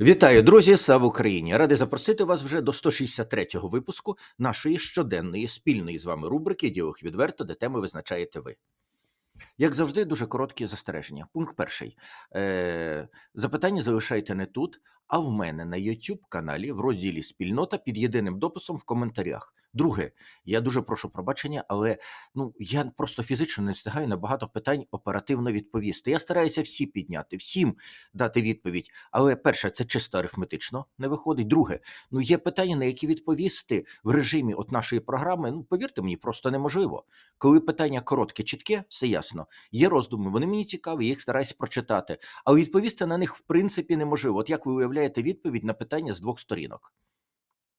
Вітаю, друзі! Слава Україні! Радий запросити вас вже до 163-го випуску нашої щоденної спільної з вами рубрики Діох відверто, де теми визначаєте ви. Як завжди, дуже короткі застереження. Пункт перший. Е, запитання залишайте не тут, а в мене на YouTube каналі в розділі Спільнота під єдиним дописом в коментарях. Друге, я дуже прошу пробачення, але ну я просто фізично не встигаю на багато питань оперативно відповісти. Я стараюся всі підняти, всім дати відповідь. Але перше, це чисто арифметично не виходить. Друге, ну є питання, на які відповісти в режимі от нашої програми. Ну повірте мені, просто неможливо. Коли питання коротке, чітке, все ясно. Є роздуми, вони мені цікаві, їх стараюся прочитати, але відповісти на них в принципі неможливо. От як ви уявляєте відповідь на питання з двох сторінок?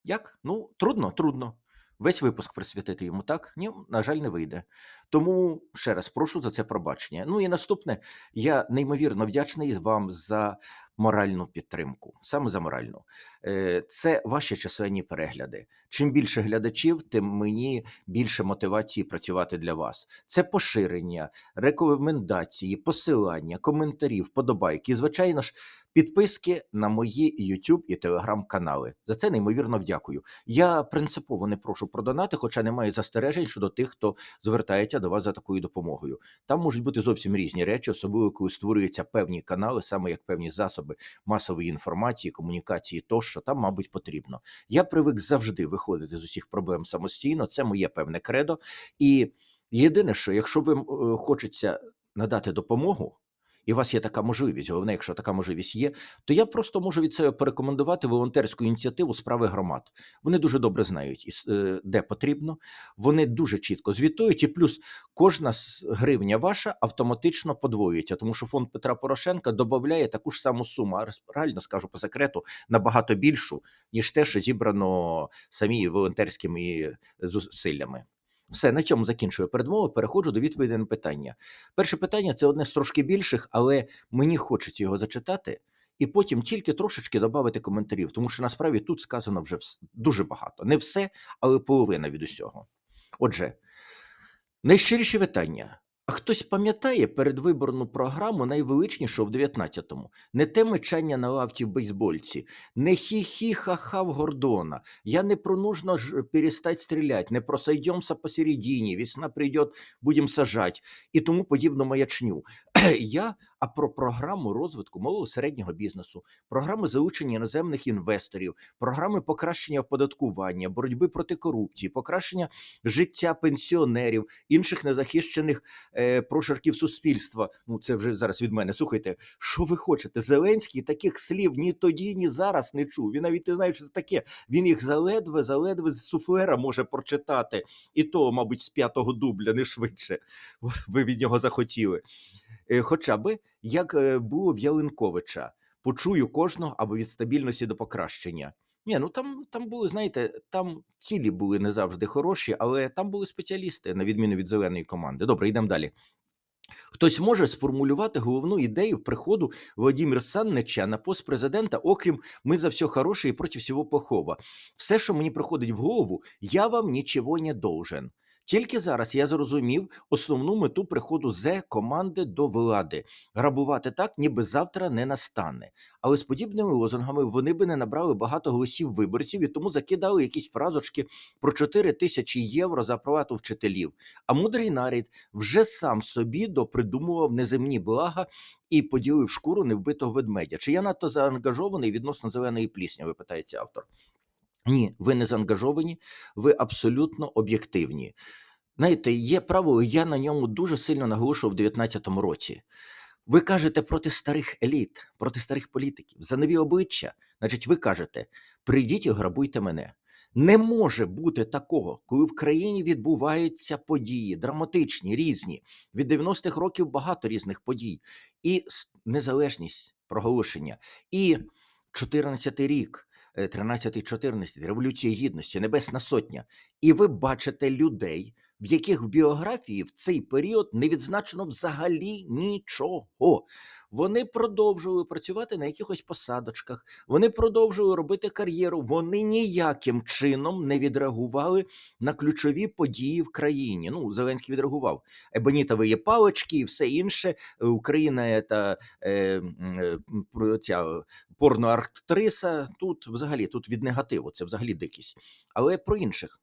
Як? Ну, трудно, трудно. Весь випуск присвятити йому так? Ні, на жаль, не вийде. Тому ще раз прошу за це пробачення. Ну і наступне, я неймовірно вдячний вам за моральну підтримку, саме за моральну. Е, Це ваші численні перегляди. Чим більше глядачів, тим мені більше мотивації працювати для вас. Це поширення, рекомендації, посилання, коментарі, вподобайки. Звичайно ж, підписки на мої YouTube і Telegram канали. За це неймовірно вдякую. Я принципово не прошу про донати, хоча не маю застережень щодо тих, хто звертається до вас за такою допомогою. Там можуть бути зовсім різні речі, особливо коли створюються певні канали, саме як певні засоби масової інформації, комунікації, тощо там, мабуть, потрібно. Я привик завжди виходити з усіх проблем самостійно. Це моє певне кредо. І єдине, що якщо ви е, хочеться надати допомогу. І у вас є така можливість, головне, якщо така можливість є, то я просто можу від себе порекомендувати волонтерську ініціативу справи громад. Вони дуже добре знають, е, де потрібно. Вони дуже чітко звітують, і плюс кожна гривня ваша автоматично подвоюється, тому що фонд Петра Порошенка додає таку ж саму суму. А реально скажу по секрету, набагато більшу, ніж те, що зібрано самі волонтерськими зусиллями. Все на цьому закінчую передмову. Переходжу до відповіді на питання. Перше питання це одне з трошки більших, але мені хочеться його зачитати, і потім тільки трошечки додати коментарів, тому що насправді тут сказано вже дуже багато. Не все, але половина від усього. Отже, найщиріші вітання. А хтось пам'ятає передвиборну програму найвеличнішу в 19-му? Не те мечання на лавці в бейсбольці, не хі-хі-ха-ха в Гордона. Я не про нужно ж перестать стрілять, не про сойдемся посередині, весна прийде, будем сажать і тому подібну маячню. Я а про програму розвитку малого середнього бізнесу, програми залучення іноземних інвесторів, програми покращення оподаткування, боротьби проти корупції, покращення життя пенсіонерів, інших незахищених е, прошарків суспільства. Ну це вже зараз від мене. Слухайте, що ви хочете? Зеленський таких слів ні тоді, ні зараз не чув. Він навіть не знає, що це таке. Він їх заледве, заледве з суфлера може прочитати, і то, мабуть, з п'ятого дубля, не швидше. Ви від нього захотіли. Е, Хоча би як е, було в Ялинковича, почую кожного або від стабільності до покращення. Ні, ну там, там були, знаєте, там цілі були не завжди хороші, але там були спеціалісти, на відміну від зеленої команди. Добре, йдемо далі. Хтось може сформулювати головну ідею приходу Володимира Саннича на пост президента, окрім ми за все хороше і проти всього плохого. Все, що мені приходить в голову, я вам нічого не должен. Тільки зараз я зрозумів основну мету приходу зе команди до влади грабувати так, ніби завтра не настане. Але з подібними лозунгами вони би не набрали багато голосів виборців і тому закидали якісь фразочки про 4 тисячі євро за оплату вчителів. А мудрий нарід вже сам собі допридумував неземні блага і поділив шкуру невбитого ведмедя. Чи я надто заангажований відносно зеленої плісні? Ви питається автор. Ні, ви не заангажовані, ви абсолютно об'єктивні. Знаєте, є правило, я на ньому дуже сильно наголошував у 19-му році. Ви кажете проти старих еліт, проти старих політиків, за нові обличчя. Значить, ви кажете: прийдіть і грабуйте мене. Не може бути такого, коли в країні відбуваються події, драматичні, різні. Від 90-х років багато різних подій. І незалежність проголошення, і 14-й рік, е, 13-й, 14-й, Революція Гідності, Небесна Сотня. І ви бачите людей в яких в біографії в цей період не відзначено взагалі нічого. Вони продовжували працювати на якихось посадочках, вони продовжували робити кар'єру. Вони ніяким чином не відреагували на ключові події в країні. Ну, Зеленський відреагував. Ебонітові палички і все інше. Е, Україна та е, е, ця порноактриса. Тут взагалі тут від негативу, це взагалі дикість. Але про інших.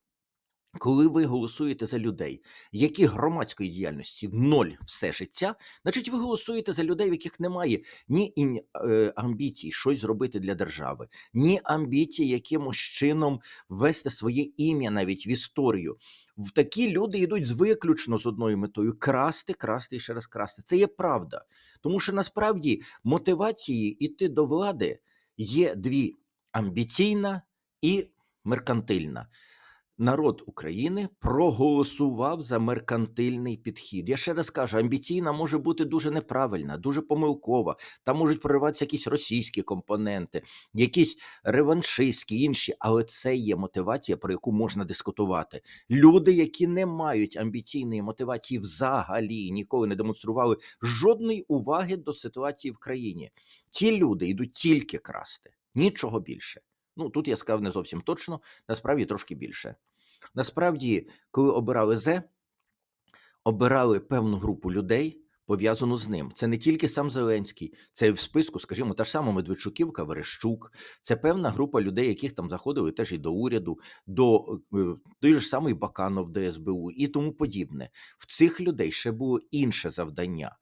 Коли ви голосуєте за людей, які громадської діяльності ноль все життя, значить ви голосуєте за людей, в яких немає ні е, амбіцій щось зробити для держави, ні амбіцій якимось чином ввести своє ім'я навіть в історію. В такі люди йдуть виключно з одною метою красти, красти і ще раз красти. Це є правда. Тому що насправді мотивації йти до влади є дві: амбіційна і меркантильна народ України проголосував за меркантильний підхід. Я ще раз кажу, амбіційна може бути дуже неправильна, дуже помилкова. Там можуть прориватися якісь російські компоненти, якісь реваншистські інші, але це є мотивація, про яку можна дискутувати. Люди, які не мають амбіційної мотивації, взагалі ніколи не демонстрували жодної уваги до ситуації в країні. Ці люди йдуть тільки красти, нічого більше. Ну тут я сказав не зовсім точно, насправді трошки більше. Насправді, коли обирали Зе, обирали певну групу людей, пов'язану з ним. Це не тільки сам Зеленський, це і в списку, скажімо, та ж сама Медведчуківка, Верещук. Це певна група людей, яких там заходили теж і до уряду, до е, той же самий Баканов до СБУ і тому подібне. В цих людей ще було інше завдання.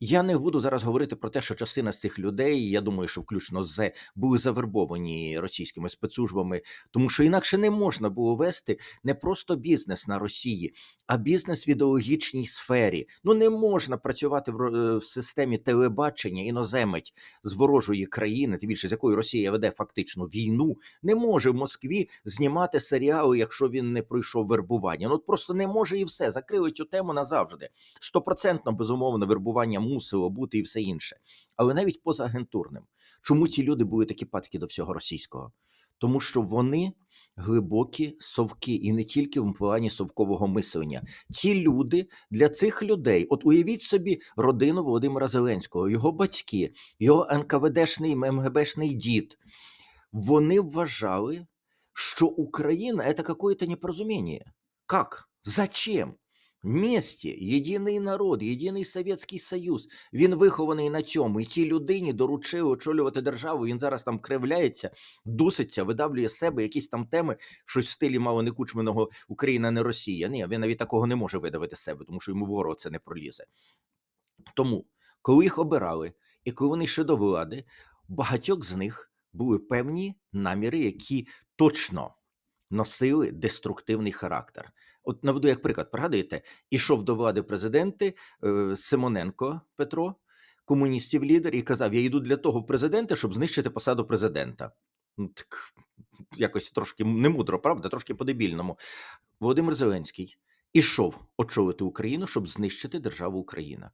Я не буду зараз говорити про те, що частина з цих людей, я думаю, що включно з були завербовані російськими спецслужбами, тому що інакше не можна було вести не просто бізнес на Росії, а бізнес в ідеологічній сфері. Ну не можна працювати в, е, системі телебачення іноземець з ворожої країни, тим більше з якою Росія веде фактично війну. Не може в Москві знімати серіали, якщо він не пройшов вербування. Ну просто не може і все. Закрили цю тему назавжди. Стопроцентно безумовно вербування мусило бути і все інше. Але навіть позаагентурним. Чому ці люди були такі падки до всього російського? Тому що вони глибокі совки, і не тільки в плані совкового мислення. Ці люди для цих людей, от уявіть собі родину Володимира Зеленського, його батьки, його НКВДшний МГБшний дід. Вони вважали, що Україна це какое-то непорозуміння. Как? Зачем? Вместе, єдиний народ, єдиний Совєтський Союз. Він вихований на цьому. І цій людині доручили очолювати державу. Він зараз там кривляється, дуситься, видавлює себе якісь там теми, щось в стилі мало не кучменого Україна, не Росія. Ні, він навіть такого не може видавити себе, тому що йому ворог це не пролізе. Тому, коли їх обирали, і коли вони йшли до влади, багатьох з них були певні наміри, які точно носили деструктивний характер. От наведу як приклад, пригадуєте, ішов до влади президенти е, Симоненко Петро, комуністів лідер, і казав: Я йду для того в президенти, щоб знищити посаду президента. Ну, так якось трошки немудро, правда, трошки по-дебільному. Володимир Зеленський ішов очолити Україну, щоб знищити державу Україна.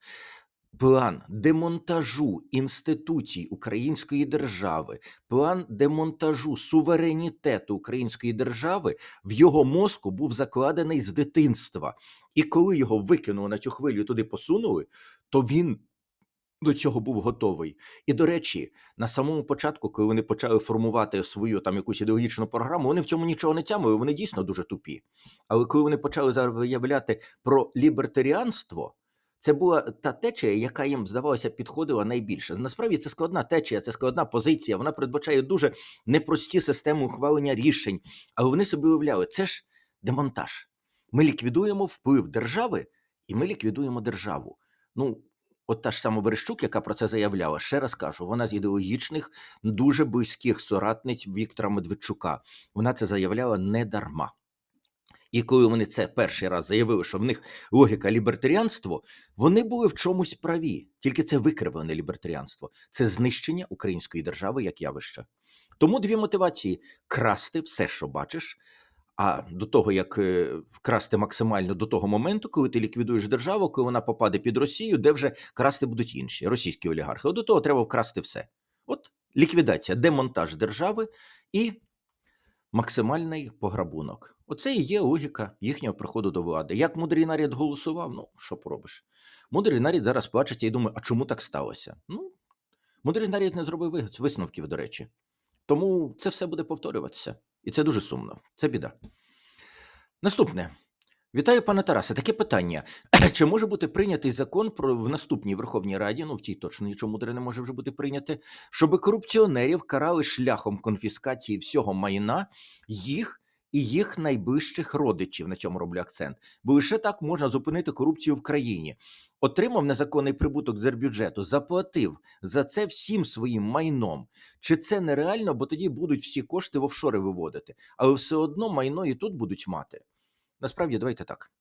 План демонтажу інституцій української держави, план демонтажу суверенітету української держави в його мозку був закладений з дитинства. І коли його викинули на цю хвилю туди посунули, то він до цього був готовий. І до речі, на самому початку, коли вони почали формувати свою там якусь ідеологічну програму, вони в цьому нічого не тямили, вони дійсно дуже тупі. Але коли вони почали заявляти про лібертаріанство, це була та течія, яка їм здавалося підходила найбільше. Насправді це складна течія, це складна позиція. Вона передбачає дуже непрості системи ухвалення рішень. Але вони собі уявляли, це ж демонтаж. Ми ліквідуємо вплив держави, і ми ліквідуємо державу. Ну, от та ж сама Верещук, яка про це заявляла, ще раз кажу, вона з ідеологічних, дуже близьких соратниць Віктора Медведчука. Вона це заявляла не дарма. І коли вони це перший раз заявили, що в них логіка лібертаріанство, вони були в чомусь праві, тільки це викривлене лібертаріанство, це знищення української держави як явища. Тому дві мотивації: красти все, що бачиш. А до того, як е, вкрасти максимально до того моменту, коли ти ліквідуєш державу, коли вона попаде під Росію, де вже красти будуть інші російські олігархи. От до того треба вкрасти все. От ліквідація, демонтаж держави і максимальний пограбунок. Оце і є логіка їхнього приходу до влади. Як мудрий нарід голосував, ну що поробиш? Мудрий нарід зараз плачеться і думає, а чому так сталося? Ну, мудрий нарід не зробив висновків, до речі. Тому це все буде повторюватися. І це дуже сумно. Це біда. Наступне. Вітаю, пане Тарасе. Таке питання. Чи може бути прийнятий закон про в наступній Верховній Раді, ну в тій точно нічого мудре не може вже бути прийняте, щоб корупціонерів карали шляхом конфіскації всього майна їх і їх найближчих родичів. На цьому роблю акцент. Бо лише так можна зупинити корупцію в країні. Отримав незаконний прибуток держбюджету, заплатив за це всім своїм майном. Чи це нереально, бо тоді будуть всі кошти в офшори виводити, але все одно майно і тут будуть мати. Насправді, давайте так.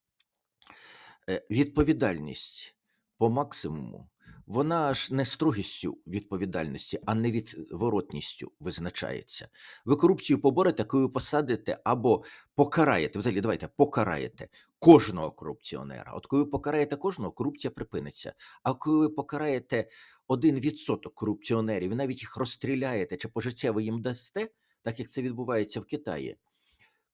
Е, Відповідальність по максимуму, вона ж не строгістю відповідальності, а не відворотністю визначається. Ви корупцію поборете, коли посадите або покараєте, взагалі, давайте покараєте кожного корупціонера. От коли ви покараєте кожного, корупція припиниться. А коли ви покараєте один відсоток корупціонерів і навіть їх розстріляєте чи пожиттєво їм дасте, так як це відбувається в Китаї,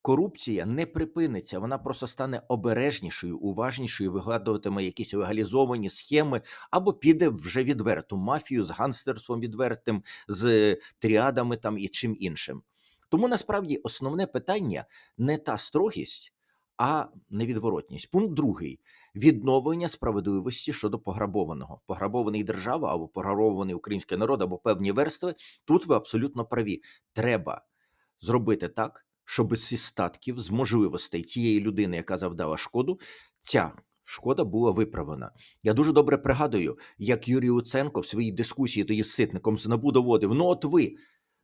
корупція не припиниться, вона просто стане обережнішою, уважнішою, вигадуватиме якісь легалізовані схеми, або піде вже відверту мафію з ганстерством відвертим, з тріадами там і чим іншим. Тому насправді основне питання не та строгість, а невідворотність. Пункт другий відновлення справедливості щодо пограбованого. Пограбований держава або пограбований український народ, або певні верстви. Тут ви абсолютно праві. Треба зробити так, щоб зі статків, з можливостей тієї людини, яка завдала шкоду, ця шкода була виправлена. Я дуже добре пригадую, як Юрій Луценко в своїй дискусії тоді з ситником з НАБУ доводив: ну, от ви.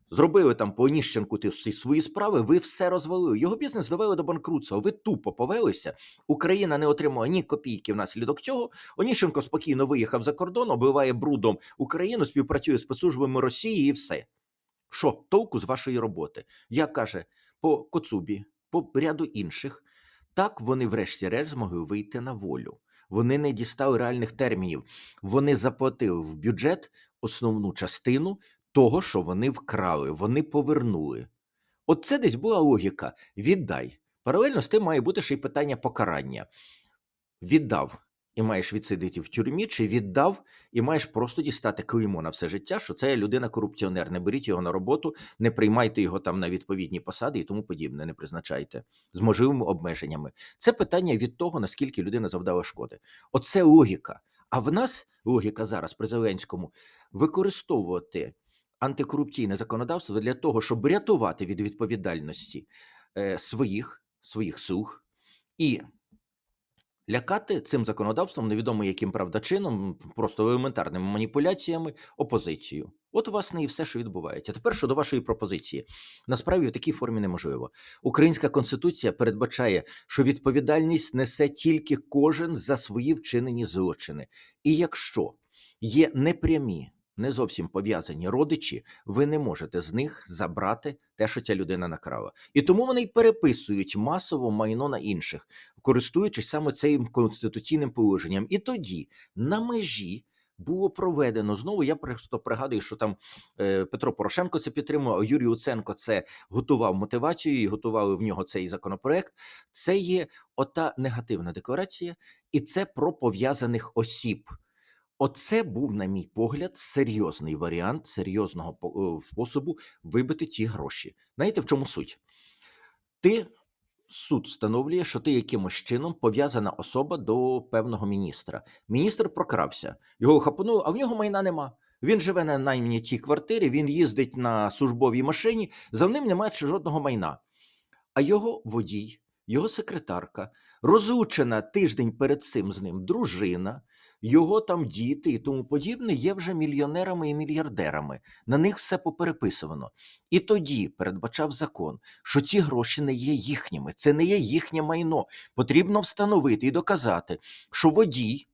Зробили там по Оніщенку ті свої справи, ви все розвалили. Його бізнес довели до банкрутства. Ви тупо повелися. Україна не отримала ні копійки внаслідок цього. Оніщенко спокійно виїхав за кордон, обливає брудом Україну, співпрацює з спецслужбами Росії і все. Що толку з вашої роботи? Як каже по Коцубі, по ряду інших, так вони, врешті-решт, змогли вийти на волю. Вони не дістали реальних термінів. Вони заплатили в бюджет основну частину того, що вони вкрали, вони повернули. От це десь була логіка: віддай. Паралельно з тим має бути ще й питання покарання. Віддав і маєш відсидіти в тюрмі, чи віддав і маєш просто дістати клеймо на все життя, що це людина корупціонер. Не беріть його на роботу, не приймайте його там на відповідні посади і тому подібне, не призначайте з можливими обмеженнями. Це питання від того, наскільки людина завдала шкоди. Оце логіка. А в нас логіка зараз при Зеленському використовувати антикорупційне законодавство для того, щоб рятувати від відповідальності е, своїх, своїх слуг і лякати цим законодавством, невідомо яким правда чином, просто елементарними маніпуляціями, опозицію. От, власне, і все, що відбувається. Тепер щодо вашої пропозиції, насправді в такій формі неможливо. Українська конституція передбачає, що відповідальність несе тільки кожен за свої вчинені злочини. І якщо є непрямі, не зовсім пов'язані родичі, ви не можете з них забрати те, що ця людина накрала. І тому вони й переписують масово майно на інших, користуючись саме цим конституційним положенням. І тоді на межі. Було проведено знову. Я просто пригадую, що там е, Петро Порошенко це підтримував, а Юрій Уценко це готував мотивацію і готували в нього цей законопроект. Це є ота негативна декларація, і це про пов'язаних осіб. Оце був, на мій погляд, серйозний варіант серйозного е, способу вибити ті гроші. Знаєте, в чому суть? Ти суд встановлює, що ти якимось чином пов'язана особа до певного міністра. Міністр прокрався, його хапанули, а в нього майна нема. Він живе на найманій квартирі, він їздить на службовій машині, за ним немає жодного майна. А його водій, його секретарка, розлучена тиждень перед цим з ним дружина, його там діти і тому подібне є вже мільйонерами і мільярдерами. На них все попереписувано. І тоді передбачав закон, що ці гроші не є їхніми, це не є їхнє майно. Потрібно встановити і доказати, що водій,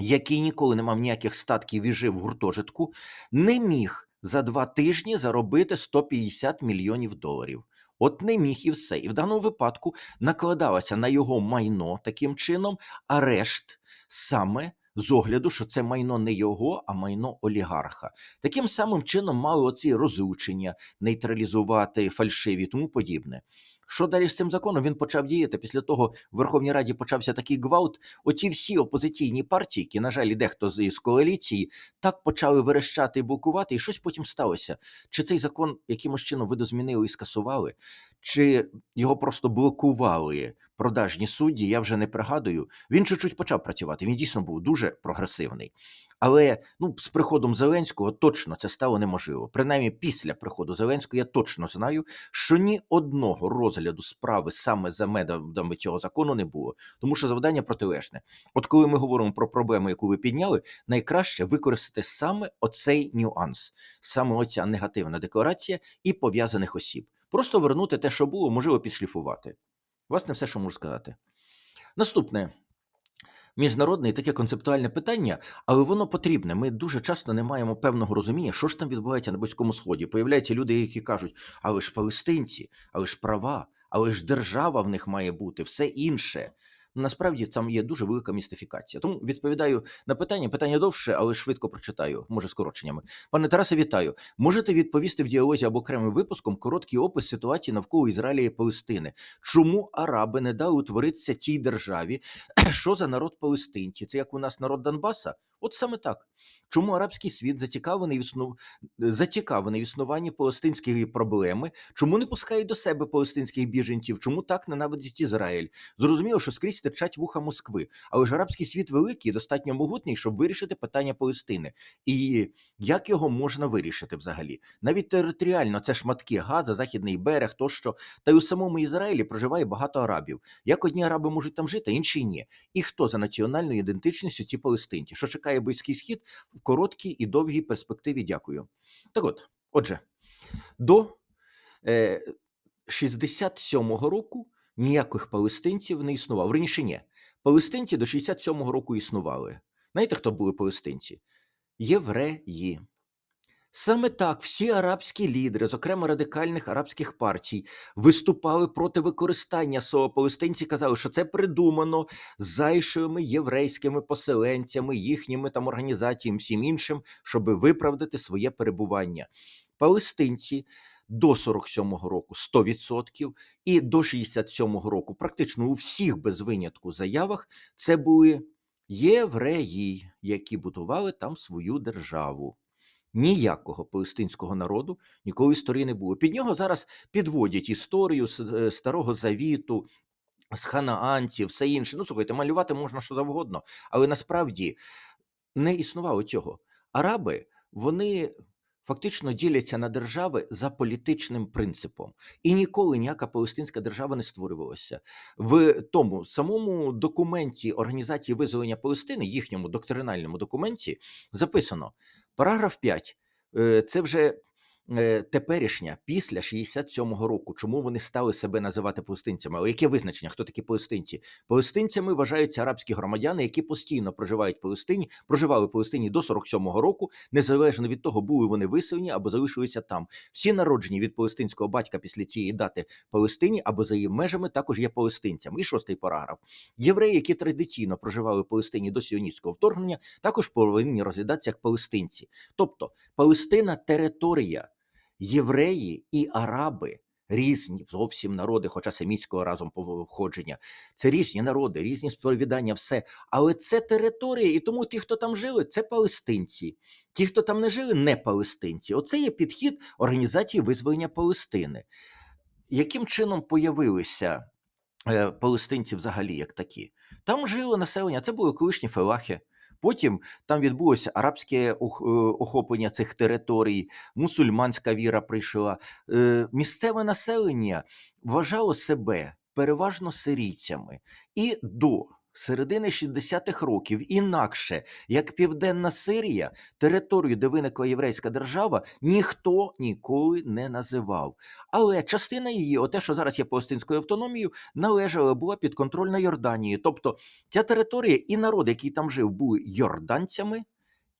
який ніколи не мав ніяких статків і жив в гуртожитку, не міг за два тижні заробити 150 мільйонів доларів. От не міг і все. І в даному випадку накладалося на його майно таким чином арешт саме з огляду, що це майно не його, а майно олігарха. Таким самим чином мали оці розлучення, нейтралізувати фальшиві тому подібне. Що далі з цим законом? Він почав діяти. Після того в Верховній Раді почався такий гвалт. Оті всі опозиційні партії, які, на жаль, дехто з коаліції, так почали верещати і блокувати, і щось потім сталося. Чи цей закон якимось чином видозмінили і скасували, чи його просто блокували продажні судді, я вже не пригадую. Він чуть-чуть почав працювати. Він дійсно був дуже прогресивний. Але ну, з приходом Зеленського точно це стало неможливо. Принаймні, після приходу Зеленського я точно знаю, що ні одного розгляду справи саме за методами цього закону не було, тому що завдання протилежне. От коли ми говоримо про проблему, яку ви підняли, найкраще використати саме оцей нюанс, саме оця негативна декларація і пов'язаних осіб. Просто вернути те, що було, можливо, підшліфувати. Власне, все, що можу сказати. Наступне міжнародне і таке концептуальне питання, але воно потрібне. Ми дуже часто не маємо певного розуміння, що ж там відбувається на Близькому Сході. Появляються люди, які кажуть, але ж палестинці, але ж права, але ж держава в них має бути, все інше. Насправді там є дуже велика містифікація. Тому відповідаю на питання. Питання довше, але швидко прочитаю, може скороченнями. Пане Тарасе, вітаю. Можете відповісти в діалозі або окремим випуском короткий опис ситуації навколо Ізраїля і Палестини. Чому араби не дали утворитися тій державі? Що за народ палестинці? Це як у нас народ Донбаса? От саме так. Чому арабський світ зацікавлений в існу... зацікавлений в існуванні палестинської проблеми? Чому не пускають до себе палестинських біженців? Чому так ненавидять Ізраїль? Зрозуміло, що скрізь течать вуха Москви, але ж арабський світ великий, і достатньо могутній, щоб вирішити питання Палестини. І як його можна вирішити взагалі? Навіть територіально це шматки Газа, Західний берег, тощо, та й у самому Ізраїлі проживає багато арабів. Як одні араби можуть там жити, інші ні. І хто за національною ідентичністю ті палестинці? Що чекає близький схід в короткій і довгій перспективі? Дякую. Так от, отже, до е, 67-го року ніяких палестинців не існувало. Раніше ні. Палестинці до 67-го року існували. Знаєте, хто були палестинці? Євреї. Саме так всі арабські лідери, зокрема радикальних арабських партій, виступали проти використання слова палестинці, казали, що це придумано зайшими єврейськими поселенцями, їхніми там організаціями, всім іншим, щоб виправдати своє перебування. Палестинці до 47-го року 100% і до 67-го року, практично у всіх без винятку заявах, це були євреї, які будували там свою державу. Ніякого палестинського народу ніколи історії не було. Під нього зараз підводять історію з е, Старого Завіту, з ханаанців, все інше. Ну, слухайте, малювати можна що завгодно, але насправді не існувало цього. Араби, вони фактично діляться на держави за політичним принципом, і ніколи ніяка палестинська держава не створювалася в тому самому документі Організації визволення Палестини, їхньому доктринальному документі, записано параграф 5. е, Це вже теперішня після 67-го року. Чому вони стали себе називати палестинцями? Але яке визначення? Хто такі палестинці? Палестинцями вважаються арабські громадяни, які постійно проживають в Палестині, проживали в Палестині до 47-го року, незалежно від того, були вони виселені або залишилися там. Всі народжені від палестинського батька після цієї дати Палестині або за її межами також є палестинцями. І шостий параграф. Євреї, які традиційно проживали в Палестині до сіоністського вторгнення, також повинні розглядатися як палестинці. Тобто Палестина територія, євреї і араби. Різні зовсім народи, хоча семітського разом походження. Це різні народи, різні сповідання, все. Але це територія, і тому ті, хто там жили, це палестинці. Ті, хто там не жили, не палестинці. Оце є підхід організації визволення Палестини. Яким чином появилися е, палестинці взагалі як такі? Там жило населення, це були колишні фелахи. Потім там відбулося арабське е, охоплення цих територій, мусульманська віра прийшла. Е, Місцеве населення вважало себе переважно сирійцями. І до середини 60-х років, інакше як Південна Сирія, територію, де виникла єврейська держава, ніхто ніколи не називав. Але частина її, оте, що зараз є палестинською автономією, належала була підконтрольна Йорданії. Тобто ця територія і народ, який там жив, були йорданцями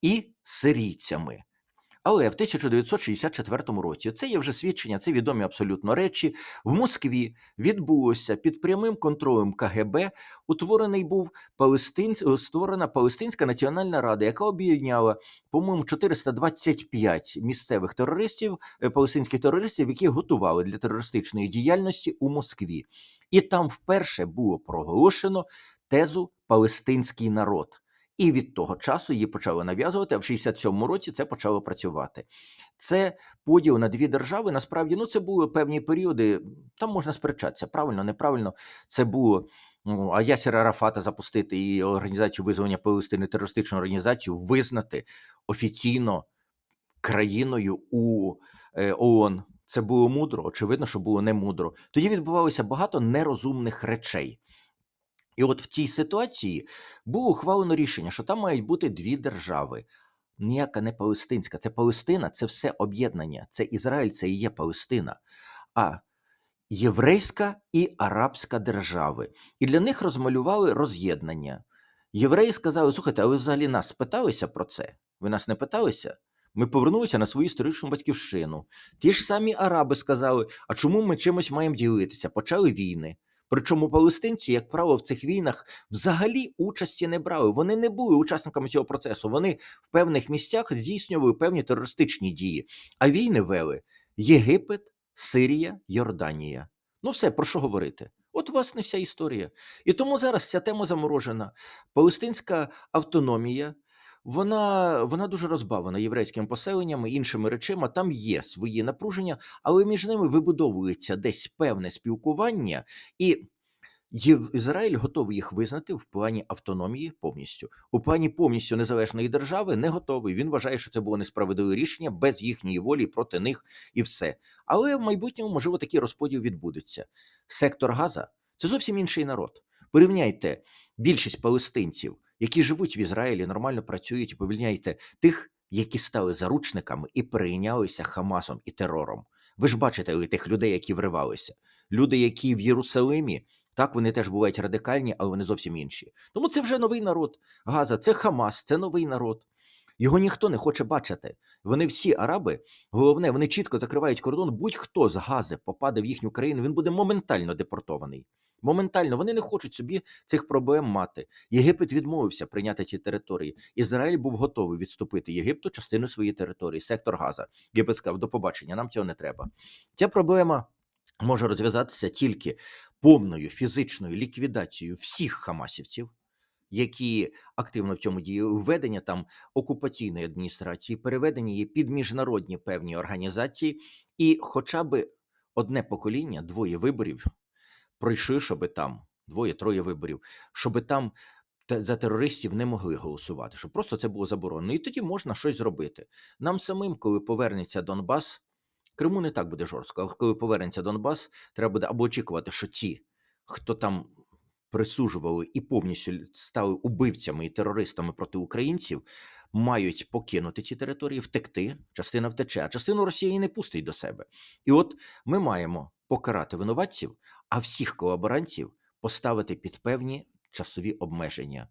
і сирійцями. Але в 1964 році це є вже свідчення, це відомі абсолютно речі. В Москві відбулося під прямим контролем КГБ. Утворений був Палестин... створена Палестинська національна рада, яка об'єднала, по-моєму, 425 місцевих терористів, е, палестинських терористів, які готували для терористичної діяльності у Москві. І там вперше було проголошено тезу палестинський народ. І від того часу її почали нав'язувати, а в 67-му році це почало працювати. Це поділ на дві держави. Насправді, ну це були певні періоди. Там можна сперечатися, правильно, неправильно. Це було. Ну, а Ясера Арафата запустити і організацію визволення Палестини терористичну організацію визнати офіційно країною у е, ООН. Це було мудро, очевидно, що було не мудро. Тоді відбувалося багато нерозумних речей. І от в цій ситуації було ухвалено рішення, що там мають бути дві держави. Ніяка не Палестинська. Це Палестина, це все об'єднання. Це Ізраїль, це і є Палестина. А єврейська і арабська держави. І для них розмалювали роз'єднання. Євреї сказали: слухайте, а ви взагалі нас питалися про це? Ви нас не питалися? Ми повернулися на свою історичну батьківщину. Ті ж самі араби сказали: а чому ми чимось маємо ділитися? Почали війни. Причому палестинці, як правило, в цих війнах взагалі участі не брали. Вони не були учасниками цього процесу. Вони в певних місцях здійснювали певні терористичні дії. А війни вели Єгипет, Сирія, Йорданія. Ну, все про що говорити? От власне вся історія. І тому зараз ця тема заморожена. Палестинська автономія. Вона вона дуже розбавлена єврейськими поселеннями, іншими речима. Там є свої напруження, але між ними вибудовується десь певне спілкування, і Ізраїль готовий їх визнати в плані автономії повністю. У плані повністю незалежної держави не готовий. Він вважає, що це було несправедливе рішення без їхньої волі проти них і все. Але в майбутньому, можливо, такий розподіл відбудеться. Сектор Газа це зовсім інший народ. Порівняйте більшість палестинців які живуть в Ізраїлі, нормально працюють повільняйте тих, які стали заручниками і перейнялися Хамасом і терором. Ви ж бачите тих людей, які вривалися. Люди, які в Єрусалимі, так вони теж бувають радикальні, але вони зовсім інші. Тому це вже новий народ. Газа, це Хамас, це новий народ. Його ніхто не хоче бачити. Вони всі араби, головне, вони чітко закривають кордон. Будь-хто з Гази попаде в їхню країну, він буде моментально депортований. Моментально вони не хочуть собі цих проблем мати. Єгипет відмовився прийняти ці території. Ізраїль був готовий відступити Єгипту частину своєї території, сектор Газа. Єгипет сказав, до побачення, нам цього не треба. Ця проблема може розв'язатися тільки повною фізичною ліквідацією всіх хамасівців. Які активно в цьому діють, введення там окупаційної адміністрації, переведення її під міжнародні певні організації, і хоча б одне покоління, двоє виборів пройшли, щоб там двоє-троє виборів, щоб там за терористів не могли голосувати, щоб просто це було заборонено. І тоді можна щось зробити. Нам самим, коли повернеться Донбас, Криму не так буде жорстко, але коли повернеться Донбас, треба буде або очікувати, що ті, хто там присужували і повністю стали убивцями і терористами проти українців, мають покинути ці території, втекти. Частина втече, а частину Росії не пустить до себе. І от ми маємо покарати винуватців, а всіх колаборантів поставити під певні часові обмеження.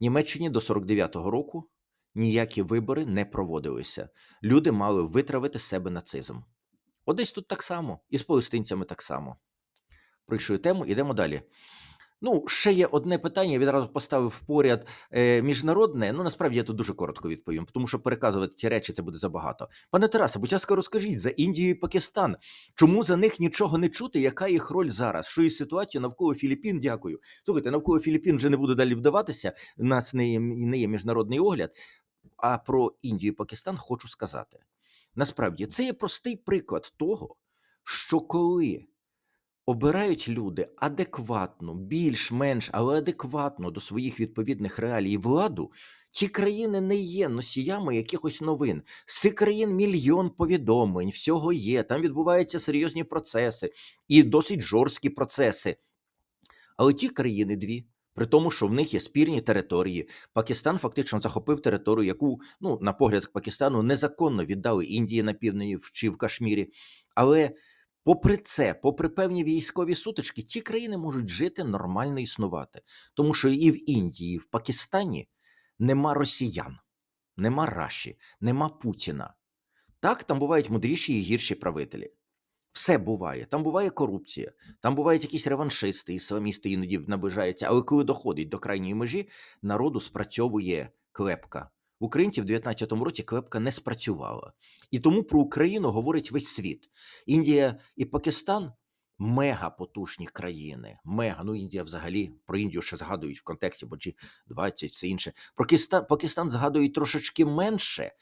Німеччині до 49-го року ніякі вибори не проводилися. Люди мали витравити себе нацизм. Одесь тут так само, і з палестинцями так само. Прийшли тему, ідемо далі. Ну, ще є одне питання. Я відразу поставив поряд е, міжнародне. Ну насправді я тут дуже коротко відповім, тому що переказувати ці речі це буде забагато. Пане Тарасе, будь ласка, розкажіть за Індію і Пакистан. Чому за них нічого не чути? Яка їх роль зараз? Що із ситуацією навколо Філіппін? Дякую. Слухайте, навколо Філіппін вже не буду далі вдаватися. У нас не є, не є міжнародний огляд. А про Індію і Пакистан хочу сказати. Насправді це є простий приклад того, що коли обирають люди адекватно, більш-менш, але адекватно до своїх відповідних реалій владу, ці країни не є носіями якихось новин. З цих країн мільйон повідомлень, всього є. Там відбуваються серйозні процеси і досить жорсткі процеси. Але ті країни дві. При тому, що в них є спірні території, Пакистан фактично захопив територію, яку, ну, на погляд Пакистану, незаконно віддали Індії на півдні чи в Кашмірі. Але Попри це, попри певні військові сутички, ті країни можуть жити нормально існувати, тому що і в Індії, і в Пакистані нема росіян, нема Раші, нема Путіна. Так, там бувають мудріші і гірші правителі. Все буває. Там буває корупція, там бувають якісь реваншисти, ісламісти іноді наближаються. Але коли доходить до крайньої межі, народу спрацьовує клепка. В Українців в 19-му році клепка не спрацювала. І тому про Україну говорить весь світ. Індія і Пакистан мега потужні країни. Мега. Ну, Індія взагалі про Індію ще згадують в контексті, бо G20, все інше. Про Киста- Пакистан згадують трошечки менше,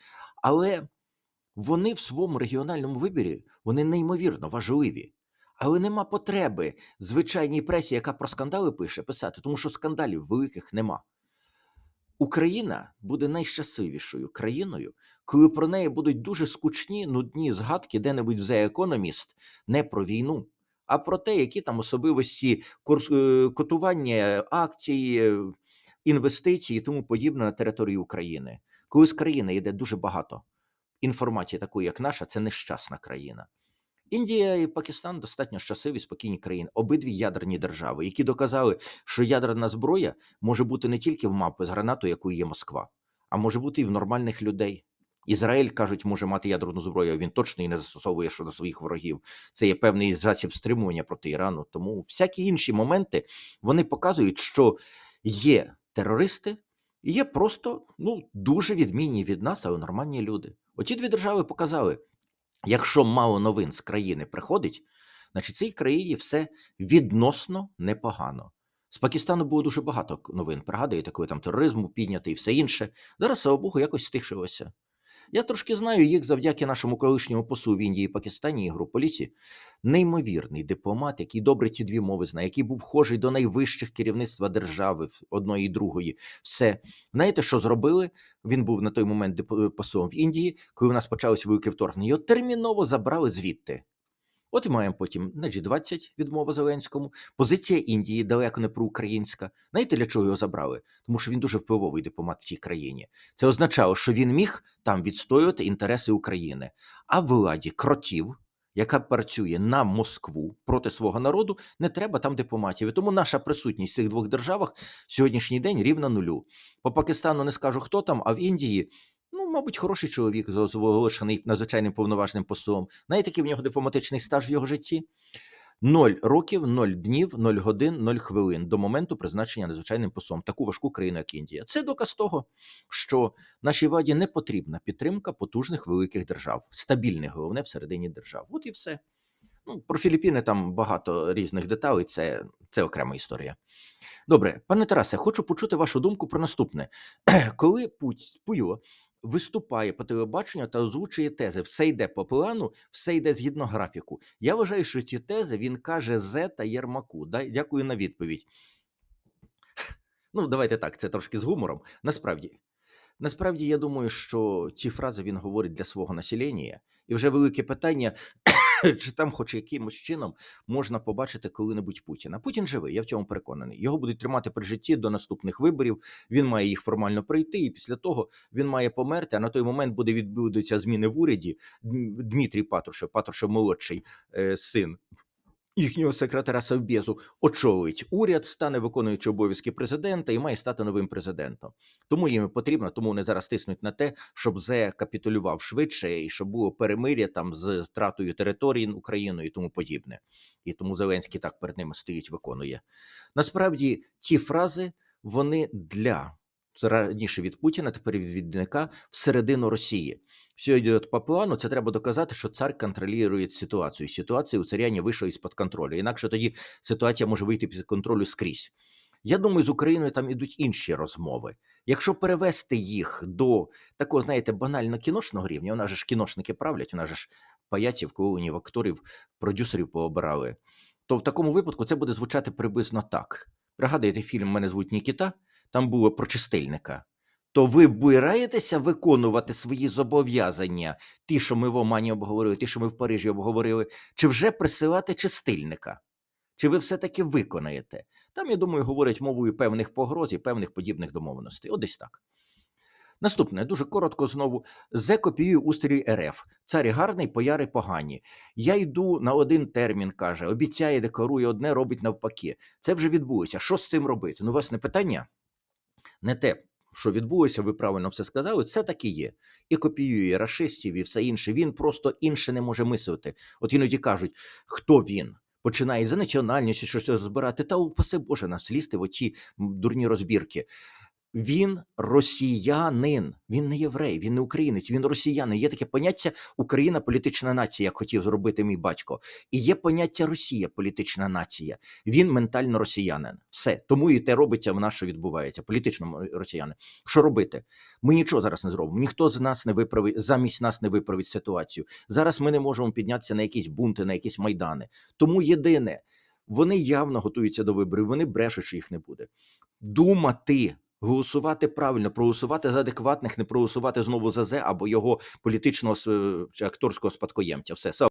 але вони в своєму регіональному вибірі вони неймовірно важливі. Але нема потреби звичайній пресі, яка про скандали пише, писати, тому що скандалів великих нема. Україна буде найщасливішою країною, коли про неї будуть дуже скучні, нудні згадки де-небудь в The Economist не про війну, а про те, які там особливості е, котування акцій, е, інвестицій і тому подібне на території України. Коли з країни йде дуже багато інформації, такої як наша, це нещасна країна. Індія і Пакистан достатньо щасливі, спокійні країни, обидві ядерні держави, які доказали, що ядерна зброя може бути не тільки в мапи з гранатою, якою є Москва, а може бути і в нормальних людей. Ізраїль кажуть, може мати ядерну зброю, він точно її не застосовує щодо своїх ворогів. Це є певний засіб стримування проти Ірану. Тому всякі інші моменти вони показують, що є терористи, і є просто ну дуже відмінні від нас, але нормальні люди. Оці дві держави показали, якщо мало новин з країни приходить, значить цій країні все відносно непогано. З Пакистану було дуже багато новин. Пригадуєте, коли там тероризму піднятий і все інше. Зараз, слава Богу, якось стишилося. Я трошки знаю їх завдяки нашому колишньому посу в Індії Пакистані Ігору Поліці. Неймовірний дипломат, який добре ці дві мови знає, який був вхожий до найвищих керівництва держави одної і другої. Все. Знаєте, що зробили? Він був на той момент посолом в Індії, коли у нас почалось велике вторгнення. Його терміново забрали звідти. От і маємо потім на G20 відмова Зеленському. Позиція Індії далеко не проукраїнська. Знаєте, для чого його забрали? Тому що він дуже впливовий дипломат в цій країні. Це означало, що він міг там відстоювати інтереси України. А владі кротів, яка працює на Москву проти свого народу, не треба там дипломатів. Тому наша присутність в цих двох державах сьогоднішній день рівна нулю. По Пакистану не скажу, хто там, а в Індії. Ну, мабуть, хороший чоловік, оголошений надзвичайним повноважним послом. Знаєте, який в нього дипломатичний стаж в його житті? Ноль років, ноль днів, ноль годин, ноль хвилин до моменту призначення надзвичайним послом таку важку країну, як Індія. Це доказ того, що нашій владі не потрібна підтримка потужних великих держав, стабільних, головне всередині держав. От і все. Ну, про Філіппіни там багато різних деталей, це, це окрема історія. Добре, пане Тарасе, хочу почути вашу думку про наступне. Коли Путь- Пуйло виступає по телебаченню та озвучує тези, все йде по плану, все йде згідно графіку. Я вважаю, що ці тези він каже Зе та Єрмаку. Дякую на відповідь. Ну, давайте так, це трошки з гумором. Насправді, насправді, я думаю, що ці фрази він говорить для свого населення, і вже велике питання, чи там, хоч якимось чином, можна побачити коли-небудь Путіна. Путін живий, я в цьому переконаний. Його будуть тримати при житті до наступних виборів. Він має їх формально пройти, і після того він має померти. А на той момент буде відбудуться зміни в уряді. Дмитрій Патрушев, Патрушев молодший е, син. Їхнього секретаря Совбезу очолить уряд, стане виконуючи обов'язки президента і має стати новим президентом. Тому їм потрібно, тому вони зараз тиснуть на те, щоб ЗЕ капітулював швидше і щоб було перемир'я там з втратою території Україною і тому подібне. І тому Зеленський так перед ними стоїть, виконує. Насправді, ці фрази вони для раніше від Путіна, тепер від відника всередину Росії. Все йде по плану. Це треба доказати, що цар контролює ситуацію. Ситуація у царяні вийшла із-під контролю. Інакше тоді ситуація може вийти під контролю скрізь. Я думаю, з Україною там ідуть інші розмови. Якщо перевести їх до такого, знаєте, банально кіношного рівня, у нас же ж кіношники правлять, у нас же ж паятів, клоунів, акторів, продюсерів пообирали, то в такому випадку це буде звучати приблизно так. Пригадуєте фільм Мене звуть Нікіта, там було про чистильника. То ви вбираєтеся виконувати свої зобов'язання, ті, що ми в Омані обговорили, ті, що ми в Парижі обговорили, чи вже присилати чистильника? Чи ви все-таки виконаєте? Там, я думаю, говорять мовою певних погроз і певних подібних домовленостей. От десь так. Наступне, дуже коротко знову. Зе копіює устрій РФ. Царі гарний, пояри погані. Я йду на один термін, каже, обіцяє, декларує одне, робить навпаки. Це вже відбулося. Що з цим робити? Ну, власне, питання не те, що відбулося, ви правильно все сказали, це так і є. І копіює расистів і все інше. Він просто інше не може мислити. От іноді кажуть, хто він? Починає за національністю щось розбирати, та упаси Боже нас лізти в оці дурні розбірки. Він росіянин, він не єврей, він не українець, він росіянин. Є таке поняття Україна політична нація, як хотів зробити мій батько. І є поняття Росія політична нація. Він ментально росіянин. Все. Тому і те робиться в нас, що відбувається. Політично м- росіяни. Що робити? Ми нічого зараз не зробимо. Ніхто з нас не виправить замість нас не виправить ситуацію. Зараз ми не можемо піднятися на якісь бунти, на якісь майдани. Тому єдине, вони явно готуються до виборів. Вони брешуть, що їх не буде. Думати. Голосувати правильно, проголосувати за адекватних, не проголосувати знову за зе або його політичного с- чи акторського спадкоємця. Все,